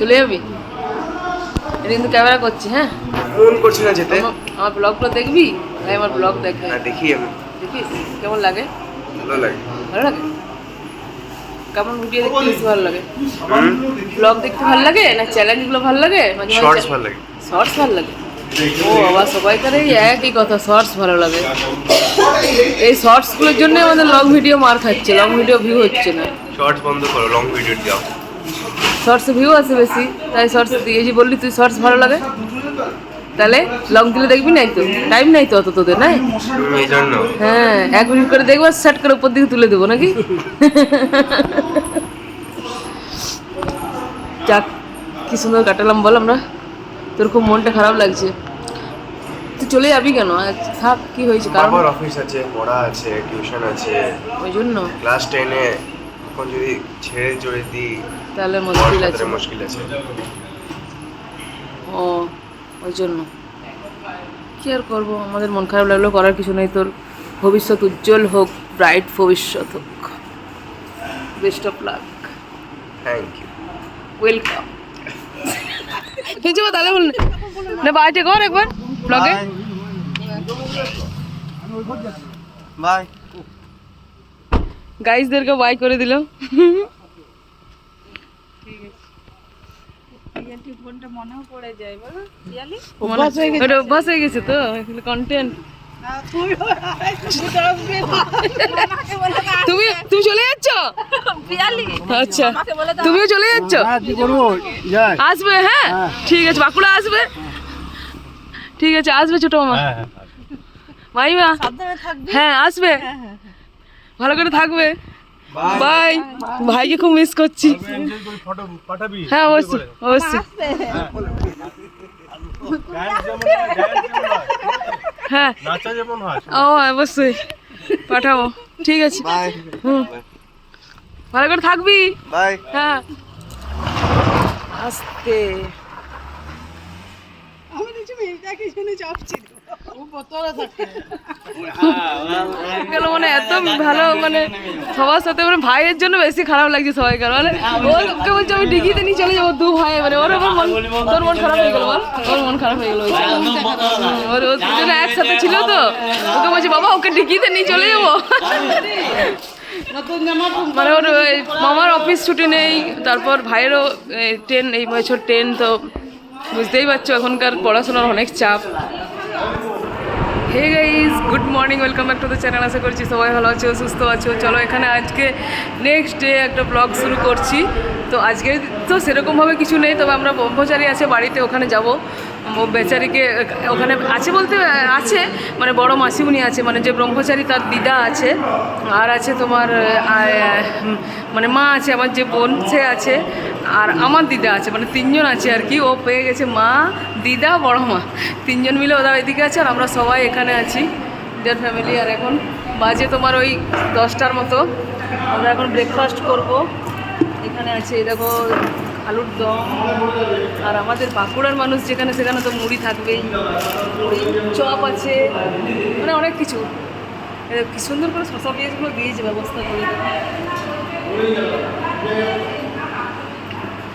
চলে যাবি? এটা কিন্তু ক্যামেরা করছি হ্যাঁ? মন করছে না যেতে। আমার- ব্লগগুলো দেখবি? ভাই আমার ব্লগ দেখে দেখি আমি। দেখিস? কেমন লাগে? ভালো লাগে। ভালো লাগে? কেমন ভিডিও দেখতে বেশি ভালো লাগে? ব্লগ দেখতে ভালো লাগে? না চ্যালেঞ্জগুলো ভালো লাগে? মাঝে শর্টস ভালো লাগে। শর্টস ভালো লাগে? ও বাবা সবাইকার এই একই কথা শর্টস ভালো লাগে। এই শর্টসগুলোর জন্য আমাদের লং ভিডিও মার খাচ্ছে লং ভিডিও ভিউ হচ্ছে না। শর্টস বন্ধ করো লং ভিডিও দাও শর্টসে ভিউ আছে বেশি তাই শর্টস দিয়ে যে বললি তুই শর্টস ভালো লাগে। তাহলে লং দিলে দেখবি নাই তো? টাইম নাই তো অত তোদের জন্য হ্যাঁ এক মিনিট করে দেখব সেট করে উপর দিকে তুলে দেবো নাকি? যাক কি সুন্দর কাটালাম বল আমরা। তোর খুব মনটা খারাপ লাগছে। তুই চলে যাবি কেন? থাক কি হয়েছে? কারণ অফিস আছে পড়া আছে টিউশন আছে। ওই জন্য। ক্লাস টেনে এখন যদি ছেড়ে চড়ে দিই তাহলে মুশকিল আছে। মুশকিল আছে। ও ওই জন্য। কি আর করব? আমাদের মন খারাপ লাগল করার কিছু নেই তোর। ভবিষ্যৎ উজ্জ্বল হোক ব্রাইট ভবিষ্যৎ হোক। Best of luck thank you welcome কিছু তাহলে বল না। বাইটে কর একবার। ব্লগে বাই গাইজদেরকে বাই করে দিল। অভ্যাস হয়ে গেছে। তো কন্টেন্ট তুমি তুমি চলে যাচ্ছ? আচ্ছা। তুমিও চলে যাচ্ছ? আসবে হ্যাঁ? ঠিক আছে বাঁকুড়া আসবে? ঠিক আছে আসবে ছোট মামা। মাইমা? হ্যাঁ আসবে। ভালো করে থাকবে। বাই ভাইকে খুব মিস করছি। হ্যাঁ অবশ্যই অবশ্যই। হ্যাঁ নাচা যেমন হয় ও অবশ্যই। পাঠাবো। ঠিক আছে। হুম। ভালো করে থাকবি? বাই হ্যাঁ। আস্তে। গেল মানে এত ভালো মানে সবার সাথে মানে ভাইয়ের জন্য বেশি খারাপ লাগছে মানে ওকে বলছে আমি নিয়ে চলে যাব দু ভাই মানে ওর তোর মন খারাপ হয়ে বল। মন খারাপ হয়ে ওর ওর একসাথে ছিল তো। ওকে বলছে, বাবা, ওকে ডিগিতে নিয়ে চলে যাব। মানে ওর মামার অফিস ছুটি নেই, তারপর ভাইয়েরও ট্রেন এই বছর ট্রেন তো বুঝতেই পারছ এখনকার পড়াশোনার অনেক চাপ। Hey guys good morning welcome back to the channel আশা করছি সবাই ভালো আছো, সুস্থ আছো। চলো এখানে আজকে নেক্সট ডে একটা ব্লগ শুরু করছি। তো আজকে তো সেরকমভাবে কিছু নেই, তবে আমরা ব্রহ্মচারী আছে বাড়িতে, ওখানে যাব। বেচারিকে, ওখানে আছে বলতে, আছে মানে বড় মাসিমণি আছে মানে যে ব্রহ্মচারী তার দিদা আছে, আর আছে তোমার মানে মা আছে, আমার যে বোন, সে আছে, আর আমার দিদা আছে মানে তিনজন আছে আর কি, ও পেয়ে গেছে মা দিদা, বড় মা। তিনজন মিলে ওরা এদিকে আছে আর আমরা সবাই এখানে আছি ডিয়ার ফ্যামিলি আর এখন বাজে তোমার ওই দশটার মতো। আমরা এখন ব্রেকফাস্ট করব। এখানে আছে দেখো, আলুর দম। আর আমাদের বাঁকুড়ার মানুষ যেখানে সেখানে তো মুড়ি থাকবেই। মুড়ি, চপ আছে মানে অনেক কিছু। কি সুন্দর করে শশা পেঁয়াজগুলো দিয়েছে ব্যবস্থা করে।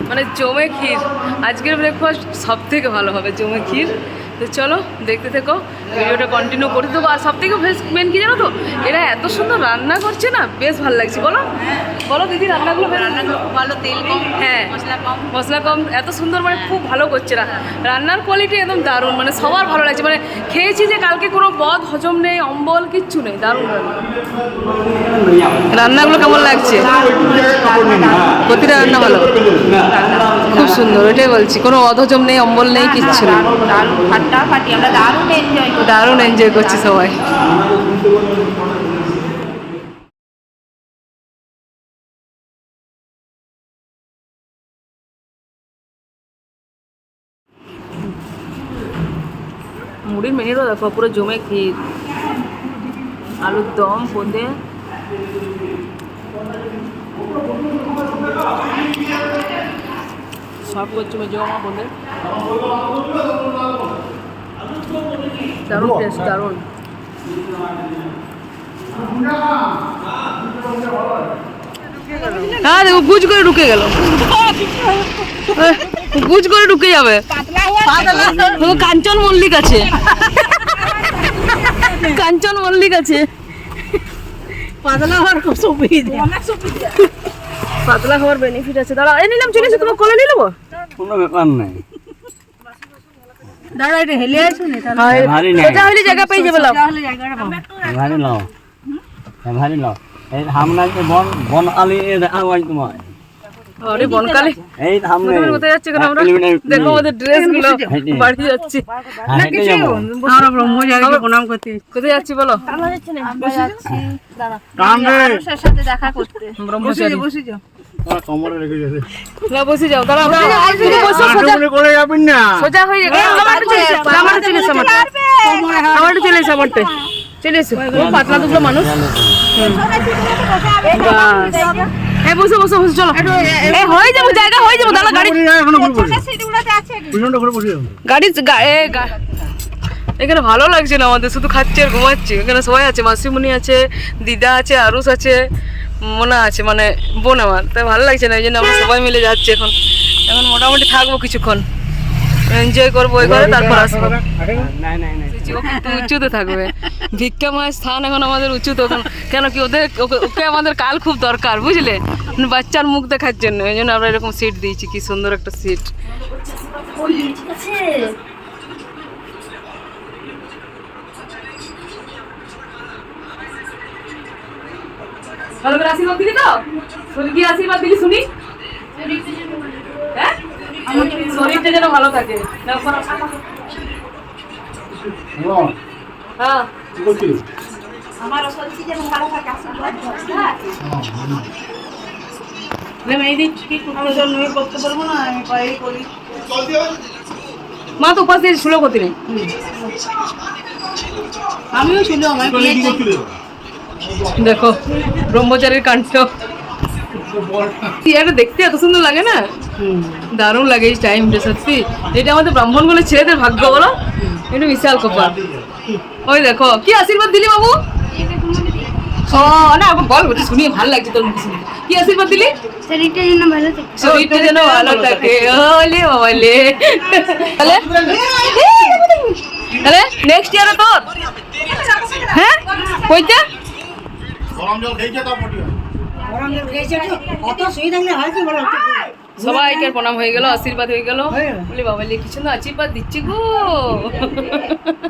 মানে জমে ক্ষীর। আজকের ব্রেকফাস্ট সব থেকে ভালো হবে জমে ক্ষীর। তো চলো দেখতে থেকো। ভিডিওটা কন্টিনিউ করে দেবো। আর সব থেকে বেশ মেন কি জানো তো? এরা এত সুন্দর রান্না করছে না বেশ ভালো লাগছে। বলো বলো দিদি রান্নাগুলো রান্নাগুলো খুব ভালো তেল কম হ্যাঁ মশলা কম। মশলা কম এত সুন্দর মানে খুব ভালো করছে না রান্নার কোয়ালিটি একদম দারুণ মানে সবার ভালো লাগছে। মানে খেয়েছি যে কালকে কোনো বদ হজম নেই অম্বল কিচ্ছু নেই দারুণ রান্নাগুলো কেমন লাগছে? প্রতিটা রান্না ভালো? খুব সুন্দর ওইটাই বলছি কোনো অধজম নেই অম্বল নেই কিচ্ছু নেই। দারুণ ফাটাফাটি আমরা দারুণ এনজয় করি দারুণ এনজয় করছি সবাই। মুড়ির মেনুটা দেখো পুরো জমে ক্ষীর। আলুর দম বোঁদে। সব করছে মেজো মা বোঁদে। দারুণ টেস্ট দারুণ। হ্যাঁ দেখো গুজ করে ঢুকে গেল। গুজ করে ঢুকে যাবে। কাঞ্চন মল্লিক আছে। কাঞ্চন মল্লিক আছে। পাতলা হওয়ার খুব সুবিধা পাতলা খাওয়ার বেনিফিট আছে। দাঁড়া এই নিলাম চলে এসে তোমার কলে নিয়ে নেব? কোনো ব্যাপার নাই। দাঁড়া এটা হেলে আছে না ভারী নাই। এটা হলে জায়গা পেয়ে যাবে লাভ তাহলে জায়গাটা পাবো ভারী লও। ভারী লও। এই সামনে যে বন বন আলি এ আওয়াজ তোমার আরে বনকালে। এই সামনে কোথায় যাচ্ছে কেন আমরা? দেখো আমাদের ড্রেসগুলো হেঁটে। বাড়ি যাচ্ছি। হ্যাঁ, আমরা ব্রহ্ম প্রণাম করতে কোথায় যাচ্ছি বলো? আমরা যাচ্ছি দাঁড়া কাম রে মানুষের সাথে দেখা করতে। ব্রহ্মচারী বসে যাও। কমরে রেখে গেছে। না বসে যাও দাঁড়া আমরা তুমি বসো সোজা। করে যাবেন না। সোজা হয়ে যাবে। আমারটা চলে এসো চলে এসো আমারটা আমারটা চলে এসো আমারটা চলে এসো ও পাতলা দুটো মানুষ। এই বসো বসো বসো চলো। এই হয়ে যাব জায়গা হয়ে যাব দাঁড়া গাড়ি। গাড়ি এখানে ভালো লাগছে না আমাদের শুধু খাচ্ছে আর ঘুমাচ্ছি। এখানে সবাই আছে মাসিমণি আছে দিদা আছে আরুষ আছে। মোনা আছে মানে বোন আমার। তাই ভালো লাগছে না এই জন্য আমরা সবাই মিলে যাচ্ছি এখন। এখন মোটামুটি থাকব কিছুক্ষণ। এনজয় করব ওই করে তারপর আসব। উঁচুতে থাকবে। ভিক্ষা মায়ের স্থান এখন আমাদের উঁচুতে ওখানে কেন কি ওদের ওকে- আমাদের কাল খুব দরকার বুঝলে? বাচ্চার মুখ দেখার জন্য এই জন্য আমরা এরকম সিট দিয়েছি কি সুন্দর একটা সিট ভালো করে আশীর্বাদ দিলি তো? শরীর কি আশীর্বাদ দিলি শুনি। হ্যাঁ? শরীরটা যেন ভালো থাকে। হ্যাঁ। এই দিক ঠিক আমি তো নই করতে পারব না? আমি মা তো উপাস দিয়ে করতে নেই। আমিও ছিল আমার দেখো ব্রহ্মচারীর কাণ্ড। এটা দেখতে এত সুন্দর লাগে না? দারুণ লাগে এই টাইমটা সত্যি। এটা আমাদের ব্রাহ্মণ বলে ছেলেদের ভাগ্য বলো? এটা বিশাল কপাল ওই দেখো কি আশীর্বাদ দিলি বাবু? ও না বল বলছি শুনিয়ে ভালো লাগছে তোর মুখ শুনে। কি আশীর্বাদ দিলি? শরীরটা যেন ভালো থাকে। শরীরটা যেন ভালো থাকে। ওলে বাবালে। তাহলে? তাহলে নেক্সট ইয়ারে তোর? হ্যাঁ? কইটা অত সুবিধা থাকলে হয় কি বলো? সবাইকে প্রণাম হয়ে গেল আশীর্বাদ হয়ে গেল। বলে বাবা কিছু না আশীর্বাদ দিচ্ছি গো।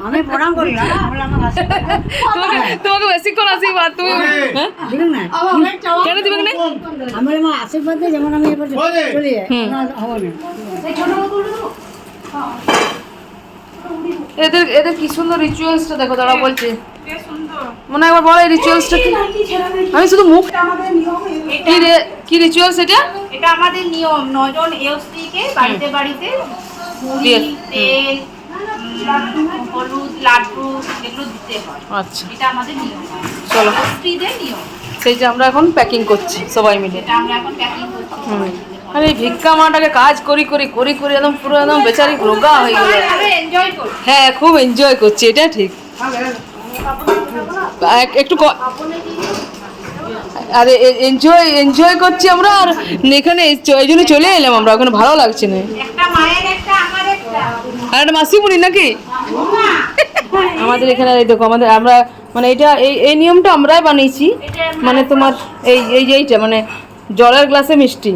আমি প্রণাম করি না তোমাকে তোমাকে বেশিক্ষণ আশীর্বাদ তুমি হ্যাঁ? কেন দিবে না? আমার আমার আশীর্বাদ দিয়ে যেমন আমি এবার চলে যাই হবে এদের এদের কি সুন্দর রিচুয়ালসটা দেখো তারা বলছে। মনে হয় একবার বলো এই রিচুয়ালসটা কি? আমি শুধু মুখ কি রে কি রিচুয়ালস এটা? এটা আমাদের নিয়ম নজন এসটিকে বাড়িতে বাড়িতে মুড়ি তেল হলুদ লাড্ডু এগুলো দিতে হয়। আচ্ছা। এটা আমাদের নিয়ম। চলো। স্ত্রীদের নিয়ম। সেই যে আমরা এখন প্যাকিং করছি সবাই মিলে। এটা আমরা এখন প্যাকিং করছি। আর ভিক্ষা মাটাকে কাজ করি করি করি করি একদম পুরো একদম বেচারি রোগা হয়ে গেল। আমরা এনজয় করি হ্যাঁ খুব এনজয় করছি এটা ঠিক। এক- একটু আরে এনজয় এনজয় করছি আমরা আর এখানে এই জন্য চলে এলাম আমরা ওখানে ভালো লাগছে না। একটা মায়ের একটা আমার একটা। আর একটা মাসিমুনি নাকি? আমাদের এখানে এই দেখো আমাদের আমরা মানে এটা এই এই নিয়মটা আমরাই বানিয়েছি। মানে তোমার এই এই এইটা মানে জলের গ্লাসে মিষ্টি।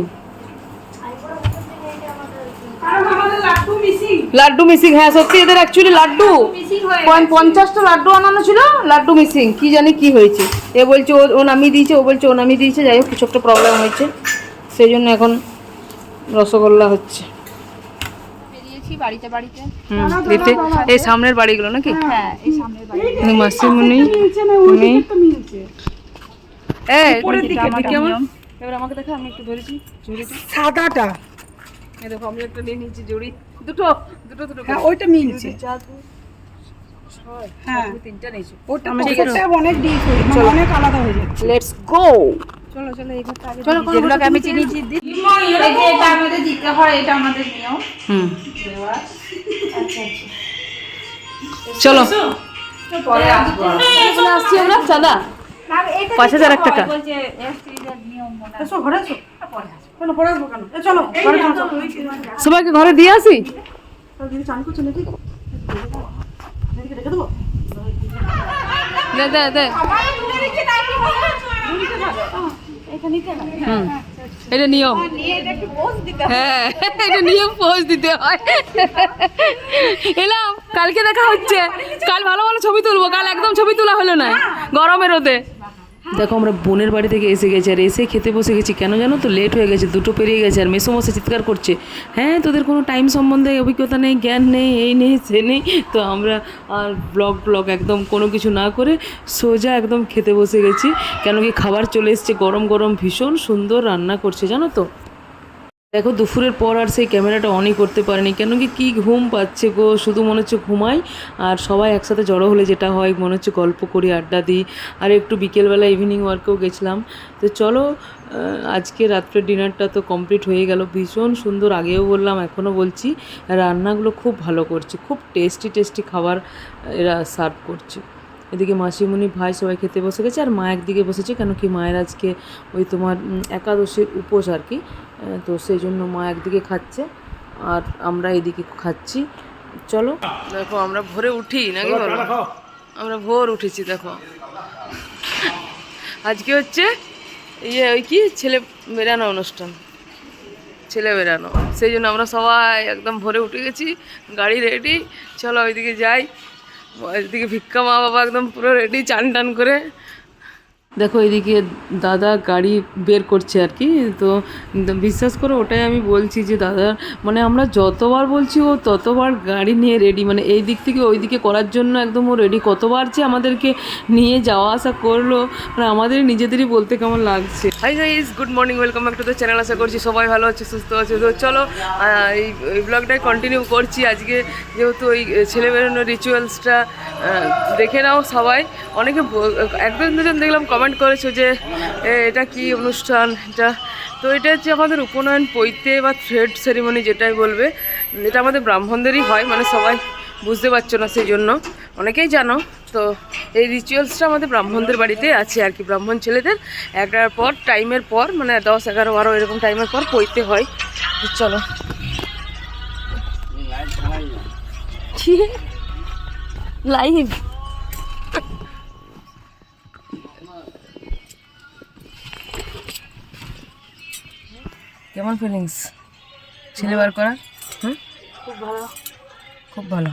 লাড্ডু মিসিং হ্যাঁ সত্যি এদের অ্যাকচুয়ালি লাড্ডু পঞ্চ- পঞ্চাশটা লাড্ডু আনানো ছিল লাড্ডু মিসিং কি জানি কি হয়েছে। এ বলছে ও ও নামিয়ে দিয়েছে ও বলছে ও নামিয়ে দিয়েছে যাই হোক কিছু একটা প্রবলেম হয়েছে। সেই জন্য এখন রসগোল্লা হচ্ছে। বেরিয়েছি বাড়িতে বাড়িতে। এই সামনের বাড়িগুলো নাকি? হ্যাঁ এই সামনের বাড়ি এই তুমি এ কেমন এবার আমাকে দেখা আমি একটু ধরেছি সাদাটা। দেখো আমি একটা নিয়ে নিয়েছি ঝুড়ি দুটো দুটো দুটো হ্যাঁ ওইটা মিলছে চার হ্যাঁ। তিনটা নিয়েছো। ওটা অনেক ডিপ অনেক আলাদা হয়ে যাচ্ছে লেটস গো চলো যেগুলোকে আমি চিনি এই এটা আমাদের দিতে হয় এটা আমাদের নিয়ম। হুম। চলো। পরে আসব আসছি আমরা চাঁদা পাঁচ হাজার এক টাকা। ঘরে এসো। কেন পড়ে আসব কেন? এ চলো ঘরে চলো চলো। সবাইকে ঘরে দিয়ে আসি? দিদি চান করছ নাকি? দিদিকে দেবো? দে দে দে। হুম এটা নিয়ম। হ্যাঁ এটা নিয়ম পোজ দিতে হয়। এলাম কালকে দেখা হচ্ছে। কাল ভালো ভালো ছবি তুলবো। কাল একদম ছবি তোলা হলো না। গরমের রোদে। দেখো, আমরা বোনের বাড়ি থেকে এসে গেছি, আর এসে খেতে বসে গেছি। কেন জানো তো? লেট হয়ে গেছে, দুটো পেরিয়ে গেছে, আর মেসোমশাই চিৎকার করছে হ্যাঁ তোদের কোনো টাইম সম্বন্ধে অভিজ্ঞতা নেই, জ্ঞান নেই, এই নেই, সে নেই? তো আমরা আর ব্লগ ব্লগ একদম কোনো কিছু না করে সোজা একদম খেতে বসে গেছি। কেন কি খাবার চলে এসছে, গরম গরম, ভীষণ সুন্দর রান্না করছে, জানো তো? দেখো দুপুরের পর আর সেই ক্যামেরাটা অনই করতে পারেনি। কেন কি, কী ঘুম পাচ্ছে গো? শুধু মনে হচ্ছে ঘুমাই। আর সবাই একসাথে জড়ো হলে যেটা হয়, মনে হচ্ছে গল্প করি, আড্ডা দিই। আর একটু বিকেলবেলা ইভিনিং ওয়ার্কেও গেছিলাম। তো চলো আজকে রাত্রের ডিনারটা তো কমপ্লিট হয়ে গেল। ভীষণ সুন্দর, আগেও বললাম, এখনও বলছি। রান্নাগুলো খুব ভালো করছে। খুব টেস্টি টেস্টি খাবার এরা সার্ভ করছে। এদিকে মাসিমণি ভাই সবাই খেতে বসে গেছে আর মা একদিকে বসেছে কেন কি মায়ের আজকে ওই তোমার একাদশীর উপোস আর কি। তো সেই জন্য মা একদিকে খাচ্ছে আর আমরা এদিকে খাচ্ছি। চলো। দেখো আমরা ভোরে উঠি নাকি বলো? আমরা ভোর উঠেছি দেখো। আজকে হচ্ছে ইয়ে ওই কি? ছেলে বেরানো অনুষ্ঠান। ছেলে বেরানো সেই জন্য আমরা সবাই একদম ভোরে উঠে গেছি গাড়ি রেডি চলো ওইদিকে যাই। এদিকে ভিক্ষা মা বাবা একদম পুরো রেডি চান টান করে দেখো এদিকে দাদা গাড়ি বের করছে আর কি, তো বিশ্বাস করে ওটাই আমি বলছি যে দাদা মানে আমরা যতবার বলছি ও ততবার গাড়ি নিয়ে রেডি মানে এই দিক থেকে ওই দিকে করার জন্য একদম ও রেডি কতবার যে আমাদেরকে নিয়ে যাওয়া আসা করল মানে আমাদের নিজেদেরই বলতে কেমন লাগছে। Hi guys good morning welcome back to the channel আশা করছি সবাই ভালো আছে, সুস্থ আছে। তো চলো এই ব্লগটাই কন্টিনিউ করছি। আজকে যেহেতু ওই ছেলে বেরোনোর রিচুয়ালসটা দেখে নাও সবাই। অনেকে একজন দুজন দেখলাম কমেন্ট করেছ যে এটা কি অনুষ্ঠান? এটা তো এটা হচ্ছে আমাদের উপনয়ন পৈতে বা থ্রেড সেরিমনি যেটাই বলবে। এটা আমাদের ব্রাহ্মণদেরই হয় মানে সবাই বুঝতে পারছ না সেই জন্য অনেকেই জানো তো এই রিচুয়ালসটা আমাদের ব্রাহ্মণদের বাড়িতে আছে আর কি ব্রাহ্মণ ছেলেদের। একটার পর টাইমের পর মানে দশ এগারো বারো এরকম টাইমের পর পৈতে হয়। চলো। লাইভ কেমন ফিলিংস ছেলে বার করা? হুম? খুব ভালো। খুব ভালো।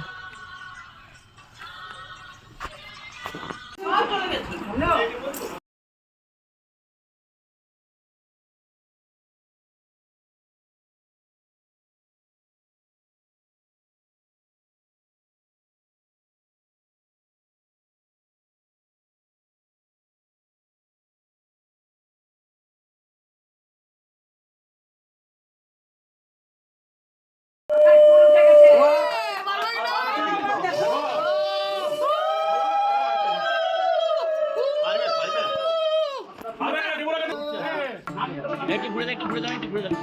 একটু ঘুরে দাও একটু ঘুরে দাও একটু ঘুরে দাও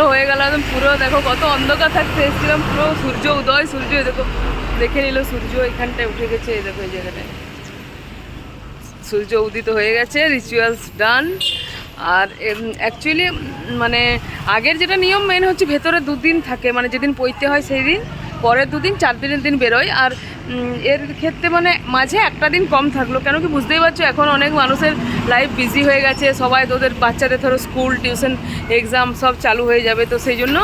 চলো হয়ে গেল, একদম পুরো দেখো কত অন্ধকার থাকতে এসেছিলাম, পুরো সূর্য উদয়, সূর্য দেখো, দেখে নিল সূর্য এখানটায় উঠে গেছে, এই দেখো এই জায়গাটায়। সূর্য উদিত হয়ে গেছে রিচুয়ালস ডান আর অ্যাকচুয়ালি মানে আগের যেটা নিয়ম মেন হচ্ছে ভেতরে দুদিন থাকে মানে যেদিন পইতে হয় সেই দিন। পরের দুদিন চার দিনের দিন বেরোয়। আর এর ক্ষেত্রে মানে মাঝে একটা দিন কম থাকল। কেন কি বুঝতেই পারছ এখন অনেক মানুষের লাইফ বিজি হয়ে গেছে। সবাই তোদের বাচ্চাদের ধরো স্কুল টিউশন এক্সাম সব চালু হয়ে যাবে। তো সেই জন্য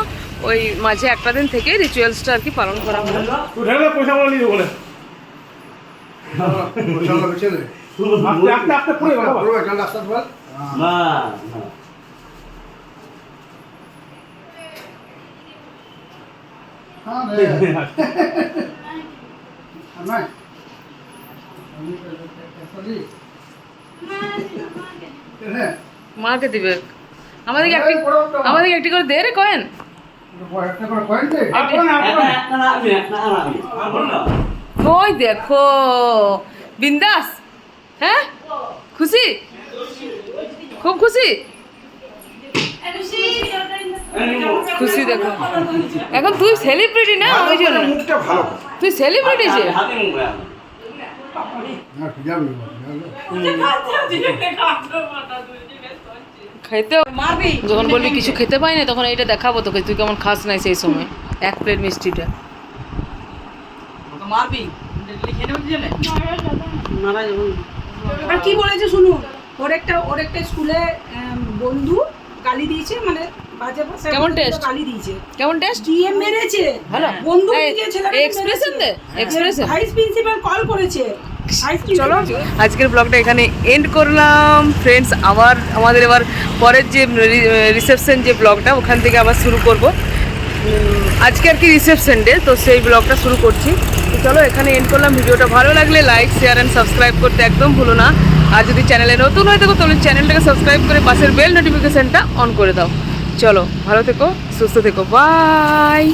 ওই মাঝে একটা দিন থেকে রিচুয়ালসটা আর কি পালন করা হলো না। মাকে দিবে? আমাদেরকে একটি আমাদেরকে একটি করে দে রে কয়েন। ওই দেখো। বিন্দাস। হ্যাঁ? খুশি? খুব খুশি? খুশি দেখো। এখন তুই সেলিব্রিটি না? ওই জন্য মুখটা ভালো তুই সেলিব্রিটি যে? হাতে মুখ খাইতে যখন বলবি কিছু খেতে পাই না তখন এটা দেখাবো তোকে তুই কেমন খাস নাই সেই সময়। এক প্লেট মিষ্টিটা। মারবি। আর কি বলেছে শুনুন ওর একটা ওর একটা স্কুলে বন্ধু গালি দিয়েছে মানে কেমন দিয়েছে। কেমন টেস্ট ডিএম মেরেছে। ভালো? বন্ধু expression দে, expression। ভাইস প্রিন্সিপাল কল করেছে। চলো আজকের ব্লগটা এখানে এন্ড করলাম। ফ্রেন্ডস আবার আমাদের এবার পরের যে রিসেপশন যে ব্লগটা ওখান থেকে আবার শুরু করব। আজকে আর কি রিসেপশন ডে তো সেই ব্লগটা শুরু করছি। তো চলো এখানে এন্ড করলাম। ভিডিওটা ভালো লাগলে লাইক শেয়ার অ্যান্ড সাবস্ক্রাইব করতে একদম ভুলো না। আর যদি চ্যানেলে নতুন হয়ে থাকো তাহলে চ্যানেলটাকে সাবস্ক্রাইব করে পাশের বেল নোটিফিকেশনটা অন করে দাও। চলো ভালো থেকো সুস্থ থেকো বাই